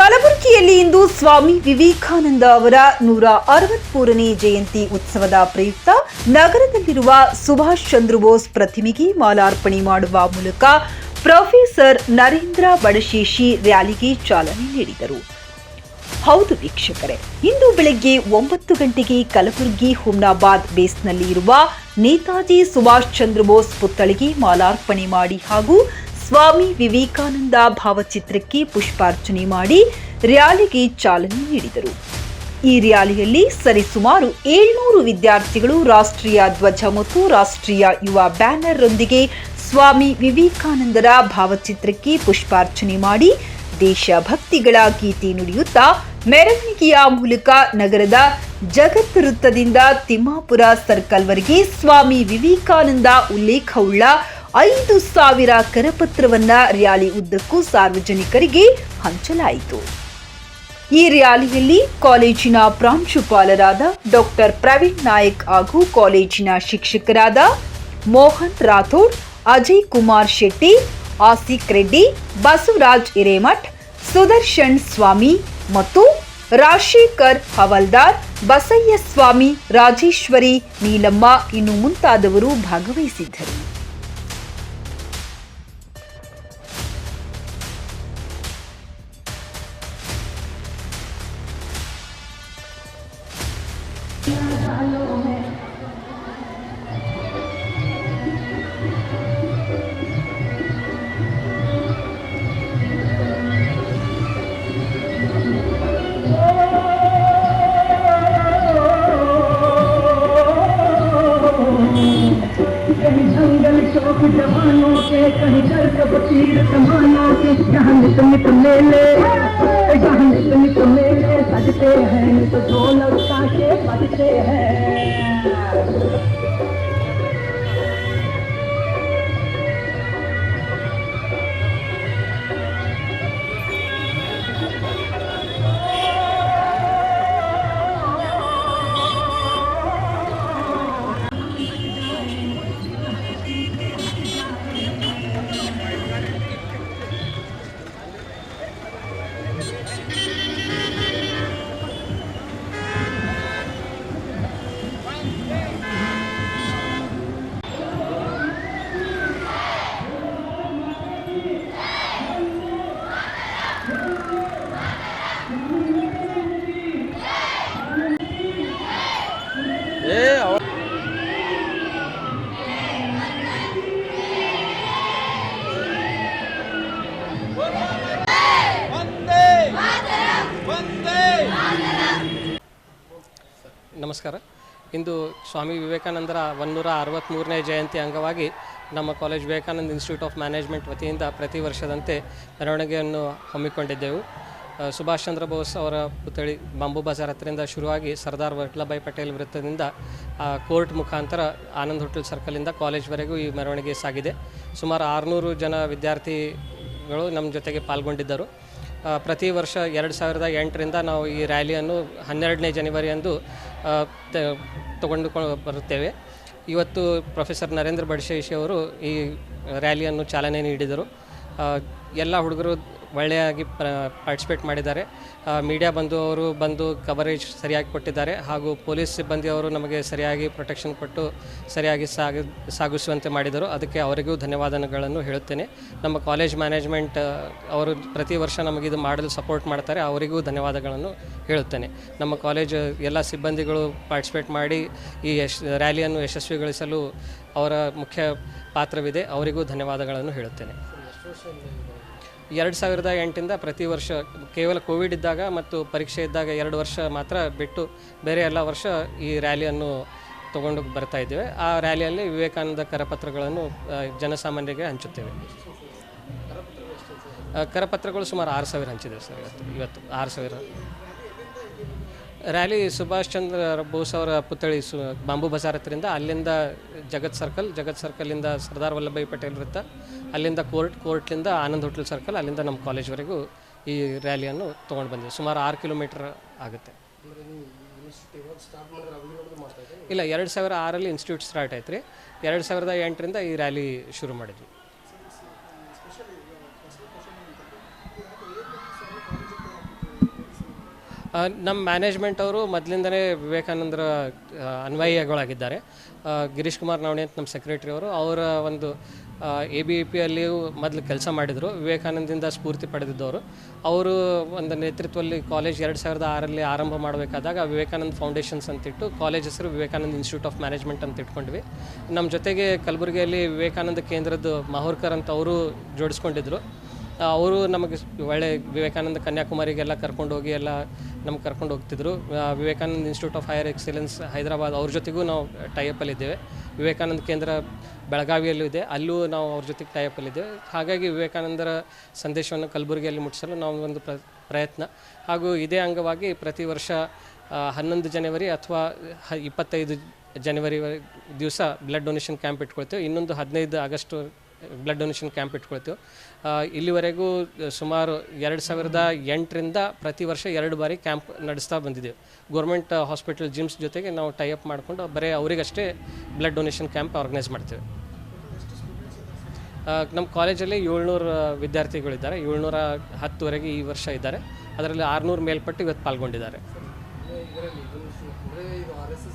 ಕಲಬುರಗಿಯಲ್ಲಿ ಇಂದು ಸ್ವಾಮಿ ವಿವೇಕಾನಂದ ಅವರ ನೂರ ಅರವತ್ಮೂರನೇ ಜಯಂತಿ ಉತ್ಸವದ ಪ್ರಯುಕ್ತ ನಗರದಲ್ಲಿರುವ ಸುಭಾಷ್ ಚಂದ್ರ ಬೋಸ್ ಪ್ರತಿಮೆಗೆ ಮಾಲಾರ್ಪಣೆ ಮಾಡುವ ಮೂಲಕ ಪ್ರೊಫೆಸರ್ ನರೇಂದ್ರ ಬಡಶೇಷಿ ರ್ಯಾಲಿಗೆ ಚಾಲನೆ ನೀಡಿದರು. ಹೌದು ವೀಕ್ಷಕರೇ, ಇಂದು ಬೆಳಗ್ಗೆ ಒಂಬತ್ತು ಗಂಟೆಗೆ ಕಲಬುರಗಿ ಹುಮ್ನಾಬಾದ್ ಬೇಸ್ನಲ್ಲಿ ಇರುವ ನೇತಾಜಿ ಸುಭಾಷ್ ಚಂದ್ರ ಬೋಸ್ ಪುತ್ಥಳಿಗೆ ಮಾಲಾರ್ಪಣೆ ಮಾಡಿ ಹಾಗೂ ಸ್ವಾಮಿ ವಿವೇಕಾನಂದ ಭಾವಚಿತ್ರಕ್ಕೆ ಪುಷ್ಪಾರ್ಚನೆ ಮಾಡಿ ರ್ಯಾಲಿಗೆ ಚಾಲನೆ ನೀಡಿದರು. ಈ ರ್ಯಾಲಿಯಲ್ಲಿ ಸರಿಸುಮಾರು ಏಳ್ನೂರು ವಿದ್ಯಾರ್ಥಿಗಳು ರಾಷ್ಟ್ರೀಯ ಧ್ವಜ ಮತ್ತು ರಾಷ್ಟ್ರೀಯ ಯುವ ಬ್ಯಾನರ್ರೊಂದಿಗೆ ಸ್ವಾಮಿ ವಿವೇಕಾನಂದರ ಭಾವಚಿತ್ರಕ್ಕೆ ಪುಷ್ಪಾರ್ಚನೆ ಮಾಡಿ ದೇಶಭಕ್ತಿಗಳ ಗೀತೆ ನುಡಿಯುತ್ತಾ ಮೆರವಣಿಗೆಯ ಮೂಲಕ ನಗರದ ಜಗತ್ ವೃತ್ತದಿಂದ ತಿಮ್ಮಾಪುರ ಸರ್ಕಲ್ವರೆಗೆ ಸ್ವಾಮಿ ವಿವೇಕಾನಂದ ಉಲ್ಲೇಖವುಳ್ಳ ಐದು ಸಾವಿರ ಕರಪತ್ರವನ್ನ ರ್ಯಾಲಿ ಉದ್ದಕ್ಕೂ ಸಾರ್ವಜನಿಕರಿಗೆ ಹಂಚಲಾಯಿತು. ಈ ರ್ಯಾಲಿಯಲ್ಲಿ ಕಾಲೇಜಿನ ಪ್ರಾಂಶುಪಾಲರಾದ ಡಾಕ್ಟರ್ ಪ್ರವೀಣ್ ನಾಯಕ್ ಹಾಗೂ ಕಾಲೇಜಿನ ಶಿಕ್ಷಕರಾದ ಮೋಹನ್ ರಾಥೋಡ್, ಅಜಯ್ ಕುಮಾರ್ ಶೆಟ್ಟಿ, ಆಸಿಕ್ ರೆಡ್ಡಿ, ಬಸವರಾಜ್ ಹಿರೇಮಠ್, ಸುದರ್ಶನ್ ಸ್ವಾಮಿ ಮತ್ತು ರಾಶೇಖರ್ ಹವಲ್ದಾರ್, ಬಸಯ್ಯ ಸ್ವಾಮಿ, ರಾಜೇಶ್ವರಿ ನೀಲಮ್ಮ ಇನ್ನು ಮುಂತಾದವರು ಭಾಗವಹಿಸಿದ್ದರು. तीर कमानों के यहाँ नित नित मेले। यहाँ नित नित मेले, सजते हैं नित ढोलक काके बजते हैं। ನಮಸ್ಕಾರ. ಇಂದು ಸ್ವಾಮಿ ವಿವೇಕಾನಂದರ ಒನ್ನೂರ ಅರವತ್ತ್ಮೂರನೇ ಜಯಂತಿ ಅಂಗವಾಗಿ ನಮ್ಮ college Vivekananda institute of management ವತಿಯಿಂದ ಪ್ರತಿ ವರ್ಷದಂತೆ ಮೆರವಣಿಗೆಯನ್ನು ಹಮ್ಮಿಕೊಂಡಿದ್ದೆವು. ಸುಭಾಷ್ ಚಂದ್ರ ಬೋಸ್ ಅವರ ಪುತ್ಥಳಿ ಬಾಂಬು ಬಜಾರ್ ಹತ್ತಿರಿಂದ ಶುರುವಾಗಿ ಸರ್ದಾರ್ ವಲ್ಲಭಾಯ್ ಪಟೇಲ್ ವೃತ್ತದಿಂದ ಕೋರ್ಟ್ ಮುಖಾಂತರ ಆನಂದ್ ಹೋಟೆಲ್ ಸರ್ಕಲಿಂದ ಕಾಲೇಜ್ವರೆಗೂ ಈ ಮೆರವಣಿಗೆ ಸಾಗಿದೆ. ಸುಮಾರು ಆರುನೂರು ಜನ ವಿದ್ಯಾರ್ಥಿಗಳು ನಮ್ಮ ಜೊತೆಗೆ ಪಾಲ್ಗೊಂಡಿದ್ದರು. ಪ್ರತಿ ವರ್ಷ ಎರಡು ಸಾವಿರದ ಎಂಟರಿಂದ ನಾವು ಈ ರ್ಯಾಲಿಯನ್ನು ಹನ್ನೆರಡನೇ ಜನವರಿಯಂದು ತಗೊಂಡುಕೊಂಡು ಬರುತ್ತೇವೆ. ಇವತ್ತು ಪ್ರೊಫೆಸರ್ ನರೇಂದ್ರ ಬಡಶೇಶಿ ಅವರು ಈ ರ್ಯಾಲಿಯನ್ನು ಚಾಲನೆ ನೀಡಿದರು. ಎಲ್ಲ ಹುಡುಗರು ಒಳ್ಳೆಯಾಗಿ ಪಾರ್ಟಿಸಿಪೇಟ್ ಮಾಡಿದ್ದಾರೆ. ಮೀಡಿಯಾ ಬಂದು ಅವರು ಬಂದು ಕವರೇಜ್ ಸರಿಯಾಗಿ ಕೊಟ್ಟಿದ್ದಾರೆ. ಹಾಗೂ ಪೊಲೀಸ್ ಸಿಬ್ಬಂದಿಯವರು ನಮಗೆ ಸರಿಯಾಗಿ ಪ್ರೊಟೆಕ್ಷನ್ ಕೊಟ್ಟು ಸರಿಯಾಗಿ ಸಾಗ, ಸಾಗಿಸುವಂತೆ ಮಾಡಿದರು. ಅದಕ್ಕೆ ಅವರಿಗೂ ಧನ್ಯವಾದಗಳನ್ನು ಹೇಳುತ್ತೇನೆ. ನಮ್ಮ ಕಾಲೇಜ್ ಮ್ಯಾನೇಜ್ಮೆಂಟ್ ಅವರು ಪ್ರತಿ ವರ್ಷ ನಮಗಿದು ಮಾಡಲು ಸಪೋರ್ಟ್ ಮಾಡ್ತಾರೆ. ಅವರಿಗೂ ಧನ್ಯವಾದಗಳನ್ನು ಹೇಳುತ್ತೇನೆ. ನಮ್ಮ ಕಾಲೇಜ್ ಎಲ್ಲ ಸಿಬ್ಬಂದಿಗಳು ಪಾರ್ಟಿಸಿಪೇಟ್ ಮಾಡಿ ಈ ಯಶ್ ರ್ಯಾಲಿಯನ್ನು ಯಶಸ್ವಿಗೊಳಿಸಲು ಅವರ ಮುಖ್ಯ ಪಾತ್ರವಿದೆ. ಅವರಿಗೂ ಧನ್ಯವಾದಗಳನ್ನು ಹೇಳುತ್ತೇನೆ. ಎರಡು ಸಾವಿರದ ಎಂಟಿಂದ ಪ್ರತಿ ವರ್ಷ ಕೇವಲ ಕೋವಿಡ್ ಇದ್ದಾಗ ಮತ್ತು ಪರೀಕ್ಷೆ ಇದ್ದಾಗ ಎರಡು ವರ್ಷ ಮಾತ್ರ ಬಿಟ್ಟು ಬೇರೆ ಎಲ್ಲ ವರ್ಷ ಈ ರ್ಯಾಲಿಯನ್ನು ತಗೊಂಡು ಬರ್ತಾ ಇದ್ದೇವೆ. ಆ ರ್ಯಾಲಿಯಲ್ಲಿ ವಿವೇಕಾನಂದ ಕರಪತ್ರಗಳನ್ನು ಜನಸಾಮಾನ್ಯರಿಗೆ ಹಂಚುತ್ತೇವೆ. ಕರಪತ್ರಗಳು ಸುಮಾರು ಆರು ಸಾವಿರ ಹಂಚಿದ್ದೇವೆ ಸರ್ ಇವತ್ತು. ಇವತ್ತು ಆರು ಸಾವಿರ. ರ್ಯಾಲಿ ಸುಭಾಷ್ ಚಂದ್ರ ಬೋಸ್ ಅವರ ಪುತ್ಥಳಿ ಸು, ಬಾಂಬು ಬಜಾರ್ ಹತ್ರದಿಂದ ಅಲ್ಲಿಂದ ಜಗತ್ ಸರ್ಕಲ್, ಜಗತ್ ಸರ್ಕಲಿಂದ ಸರ್ದಾರ್ ವಲ್ಲಭಾಯಿ ಪಟೇಲ್ ವೃತ್ತ, ಅಲ್ಲಿಂದ ಕೋರ್ಟ್ ಕೋರ್ಟ್ಲಿಂದ ಆನಂದ್ ಹೋಟೆಲ್ ಸರ್ಕಲ್, ಅಲ್ಲಿಂದ ನಮ್ಮ ಕಾಲೇಜ್ವರೆಗೂ ಈ ರ್ಯಾಲಿಯನ್ನು ತೊಗೊಂಡು ಬಂದಿದೆ. ಸುಮಾರು ಆರು ಕಿಲೋಮೀಟರ್ ಆಗುತ್ತೆ. ಇಲ್ಲ, ಎರಡು ಸಾವಿರ ಆರಲ್ಲಿ ಇನ್ಸ್ಟಿಟ್ಯೂಟ್ ಸ್ಟಾರ್ಟ್ ಆಯ್ತು ರೀ. ಎರಡು ಸಾವಿರದ ಎಂಟರಿಂದ ಈ ರ್ಯಾಲಿ ಶುರು ಮಾಡಿದ್ವಿ. ನಮ್ಮ ಮ್ಯಾನೇಜ್ಮೆಂಟ್ ಅವರು ಮೊದಲಿಂದನೇ ವಿವೇಕಾನಂದರ ಅನ್ವಯಗಳಾಗಿದ್ದಾರೆ. ಗಿರೀಶ್ ಕುಮಾರ್ ನವಣಿ ಅಂತ ನಮ್ಮ ಸೆಕ್ರೆಟರಿ ಅವರು, ಅವರ ಒಂದು ಎ ಬಿ ಪಿ ಅಲ್ಲಿಯೂ ಮೊದಲು ಕೆಲಸ ಮಾಡಿದರು. ವಿವೇಕಾನಂದಿಂದ ಸ್ಫೂರ್ತಿ ಪಡೆದಿದ್ದವರು. ಅವರು ಒಂದು ನೇತೃತ್ವದಲ್ಲಿ ಕಾಲೇಜ್ ಎರಡು ಸಾವಿರದ ಆರಲ್ಲಿ ಆರಂಭ ಮಾಡಬೇಕಾದಾಗ ವಿವೇಕಾನಂದ ಫೌಂಡೇಶನ್ಸ್ ಅಂತಿಟ್ಟು ಕಾಲೇಜ್ ಹೆಸರು ವಿವೇಕಾನಂದ ಇನ್ಸ್ಟಿಟ್ಯೂಟ್ ಆಫ್ ಮ್ಯಾನೇಜ್ಮೆಂಟ್ ಅಂತ ಇಟ್ಕೊಂಡ್ವಿ. ನಮ್ಮ ಜೊತೆಗೆ ಕಲಬುರಗಿಯಲ್ಲಿ ವಿವೇಕಾನಂದ ಕೇಂದ್ರದ ಮಾಹುರ್ಕರ್ ಅಂತ ಅವರು ಜೋಡಿಸ್ಕೊಂಡಿದ್ರು. ಅವರು ನಮಗೆ ಒಳ್ಳೆ ವಿವೇಕಾನಂದ ಕನ್ಯಾಕುಮಾರಿಗೆಲ್ಲ ಕರ್ಕೊಂಡು ಹೋಗಿ ಎಲ್ಲ ನಮ್ಗೆ ಕರ್ಕೊಂಡು ಹೋಗ್ತಿದ್ರು. Vivekananda institute of higher excellence Hyderabad ಅವ್ರ ಜೊತೆಗೂ ನಾವು ಟೈಅಪ್ಪಲ್ಲಿದ್ದೇವೆ ವಿವೇಕಾನಂದ ಕೇಂದ್ರ ಬೆಳಗಾವಿಯಲ್ಲೂ ಇದೆ. ಅಲ್ಲೂ ನಾವು ಅವ್ರ ಜೊತೆಗೆ ಟೈಅಪ್ಪಲ್ಲಿದ್ದೇವೆ ಹಾಗಾಗಿ ವಿವೇಕಾನಂದರ ಸಂದೇಶವನ್ನು ಕಲಬುರಗಿಯಲ್ಲಿ ಮುಟ್ಟಿಸಲು ನಾವು ಒಂದು ಪ್ರ, ಪ್ರಯತ್ನ. ಹಾಗೂ ಇದೇ ಅಂಗವಾಗಿ ಪ್ರತಿ ವರ್ಷ ಹನ್ನೊಂದು ಜನವರಿ ಅಥವಾ ಇಪ್ಪತ್ತೈದು ಜನವರಿ ದಿವಸ ಬ್ಲಡ್ ಡೊನೇಷನ್ ಕ್ಯಾಂಪ್ ಇಟ್ಕೊಳ್ತೇವೆ. ಇನ್ನೊಂದು ಹದಿನೈದು ಆಗಸ್ಟ್ ಬ್ಲಡ್ ಡೊನೇಷನ್ ಕ್ಯಾಂಪ್ ಇಟ್ಕೊಳ್ತೀವಿ. ಇಲ್ಲಿವರೆಗೂ ಸುಮಾರು ಎರಡು ಸಾವಿರದ ಎಂಟರಿಂದ ಪ್ರತಿ ವರ್ಷ ಎರಡು ಬಾರಿ ಕ್ಯಾಂಪ್ ನಡೆಸ್ತಾ ಬಂದಿದ್ದೀವಿ. ಗೌರ್ಮೆಂಟ್ ಹಾಸ್ಪಿಟಲ್ ಜಿಮ್ಸ್ ಜೊತೆಗೆ ನಾವು ಟೈಅಪ್ ಮಾಡಿಕೊಂಡು ಬರೀ ಅವರಿಗಷ್ಟೇ ಬ್ಲಡ್ ಡೊನೇಷನ್ ಕ್ಯಾಂಪ್ ಆರ್ಗನೈಸ್ ಮಾಡ್ತೀವಿ. ನಮ್ಮ ಕಾಲೇಜಲ್ಲಿ ಏಳ್ನೂರು ವಿದ್ಯಾರ್ಥಿಗಳಿದ್ದಾರೆ. ಏಳ್ನೂರ ಹತ್ತುವರೆಗೆ ಈ ವರ್ಷ ಇದ್ದಾರೆ. ಅದರಲ್ಲಿ ಆರುನೂರು ಮೇಲ್ಪಟ್ಟು ಇವತ್ತು ಪಾಲ್ಗೊಂಡಿದ್ದಾರೆ. ಇದರಲ್ಲಿ ಅಂದರೆ ಇದು ಆರ್ ಎಸ್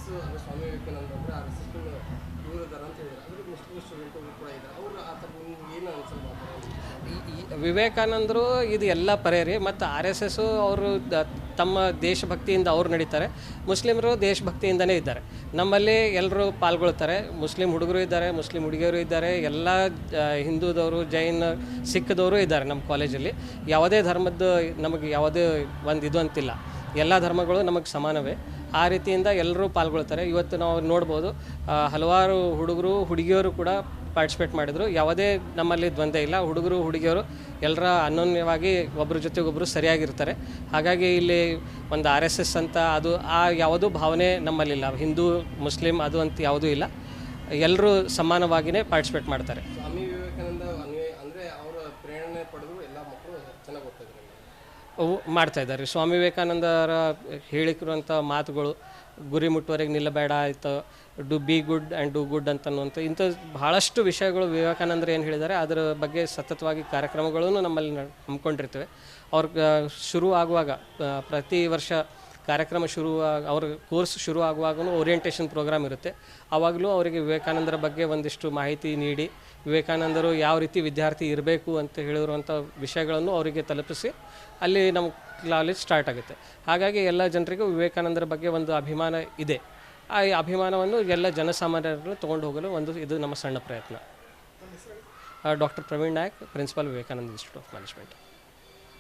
ಸ್ವಾಮಿ ವಿವೇಕಾನಂದ ಅಂದರೆ ಆರ್ ವಿವೇಕಾನಂದರು ಇದು ಎಲ್ಲ ಪರ್ಯಾರಿ ಮತ್ತು ಆರ್ ಎಸ್ ಎಸ್ಸು ಅವರು ತಮ್ಮ ದೇಶಭಕ್ತಿಯಿಂದ ಅವ್ರು ನಡೀತಾರೆ. ಮುಸ್ಲಿಮರು ದೇಶಭಕ್ತಿಯಿಂದನೇ ಇದ್ದಾರೆ. ನಮ್ಮಲ್ಲಿ ಎಲ್ಲರೂ ಪಾಲ್ಗೊಳ್ತಾರೆ. ಮುಸ್ಲಿಂ ಹುಡುಗರು ಇದ್ದಾರೆ, ಮುಸ್ಲಿಂ ಹುಡುಗಿಯರು ಇದ್ದಾರೆ, ಎಲ್ಲ ಹಿಂದೂದವರು, ಜೈನ್ ಸಿಖ್ದವರು ಇದ್ದಾರೆ ನಮ್ಮ ಕಾಲೇಜಲ್ಲಿ ಯಾವುದೇ ಧರ್ಮದ್ದು ನಮಗೆ ಯಾವುದೇ ಒಂದು ಇದು ಅಂತಿಲ್ಲ. ಎಲ್ಲ ಧರ್ಮಗಳು ನಮಗೆ ಸಮಾನವೇ. ಆ ರೀತಿಯಿಂದ ಎಲ್ಲರೂ ಪಾಲ್ಗೊಳ್ತಾರೆ. ಇವತ್ತು ನಾವು ನೋಡ್ಬೋದು ಹಲವಾರು ಹುಡುಗರು, ಹುಡುಗಿಯರು ಕೂಡ ಪಾರ್ಟಿಸಿಪೇಟ್ ಮಾಡಿದರು. ಯಾವುದೇ ನಮ್ಮಲ್ಲಿ ದ್ವಂದ್ವ ಇಲ್ಲ. ಹುಡುಗರು, ಹುಡುಗಿಯರು ಎಲ್ಲರ ಅನ್ಯೋನ್ಯವಾಗಿ ಒಬ್ಬರ ಜೊತೆಗೊಬ್ಬರು ಸರಿಯಾಗಿರ್ತಾರೆ. ಹಾಗಾಗಿ ಇಲ್ಲಿ ಒಂದು ಆರ್ ಎಸ್ ಎಸ್ ಅಂತ ಅದು ಆ ಯಾವುದೂ ಭಾವನೆ ನಮ್ಮಲ್ಲಿಲ್ಲ ಹಿಂದೂ, ಮುಸ್ಲಿಂ ಅದು ಅಂತ ಯಾವುದೂ ಇಲ್ಲ. ಎಲ್ಲರೂ ಸಮಾನವಾಗಿಯೇ ಪಾರ್ಟಿಸಿಪೇಟ್ ಮಾಡ್ತಾರೆ. ಸ್ವಾಮಿ ವಿವೇಕಾನಂದ ಅಂದರೆ ಅವರ ಪ್ರೇರಣೆ ಪಡೆದು ಎಲ್ಲ ಮಕ್ಕಳು ಚೆನ್ನಾಗಿ ಅವು ಮಾಡ್ತಾ ಇದ್ದಾರೆ. ಸ್ವಾಮಿ ವಿವೇಕಾನಂದರ ಹೇಳಿರುವಂಥ ಮಾತುಗಳು ಗುರಿ ಮುಟ್ಟುವರೆಗೆ ನಿಲ್ಲಬೇಡ ಆಯಿತು, do be good and do good ಅಂತನ್ನುವಂಥ ಇಂಥ ಭಾಳಷ್ಟು ವಿಷಯಗಳು ವಿವೇಕಾನಂದರು ಏನು ಹೇಳಿದ್ದಾರೆ. ಅದರ ಬಗ್ಗೆ ಸತತವಾಗಿ ಕಾರ್ಯಕ್ರಮಗಳನ್ನು ನಮ್ಮಲ್ಲಿ ಹಮ್ಮಿಕೊಂಡಿರ್ತೇವೆ. ಅವ್ರ ಶುರು ಆಗುವಾಗ ಪ್ರತಿ ವರ್ಷ ಕಾರ್ಯಕ್ರಮ ಶುರು ಅವ್ರ ಕೋರ್ಸ್ ಶುರು ಆಗುವಾಗಲೂ ಓರಿಯೆಂಟೇಷನ್ ಪ್ರೋಗ್ರಾಮ್ ಇರುತ್ತೆ. ಆವಾಗಲೂ ಅವರಿಗೆ ವಿವೇಕಾನಂದರ ಬಗ್ಗೆ ಒಂದಿಷ್ಟು ಮಾಹಿತಿ ನೀಡಿ ವಿವೇಕಾನಂದರು ಯಾವ ರೀತಿ ವಿದ್ಯಾರ್ಥಿ ಇರಬೇಕು ಅಂತ ಹೇಳಿರುವಂಥ ವಿಷಯಗಳನ್ನು ಅವರಿಗೆ ತಲುಪಿಸಿ ಅಲ್ಲಿ ನಮ್ಮ ಕಾಲೇಜ್ ಸ್ಟಾರ್ಟ್ ಆಗುತ್ತೆ. ಹಾಗಾಗಿ ಎಲ್ಲ ಜನರಿಗೂ ವಿವೇಕಾನಂದರ ಬಗ್ಗೆ ಒಂದು ಅಭಿಮಾನ ಇದೆ. ಆ ಅಭಿಮಾನವನ್ನು ಎಲ್ಲ ಜನಸಾಮಾನ್ಯರನ್ನು ತೊಗೊಂಡು ಹೋಗಲು ಒಂದು ಇದು ನಮ್ಮ ಸಣ್ಣ ಪ್ರಯತ್ನ. Doctor Praveen Nayak principal Vivekananda institute of management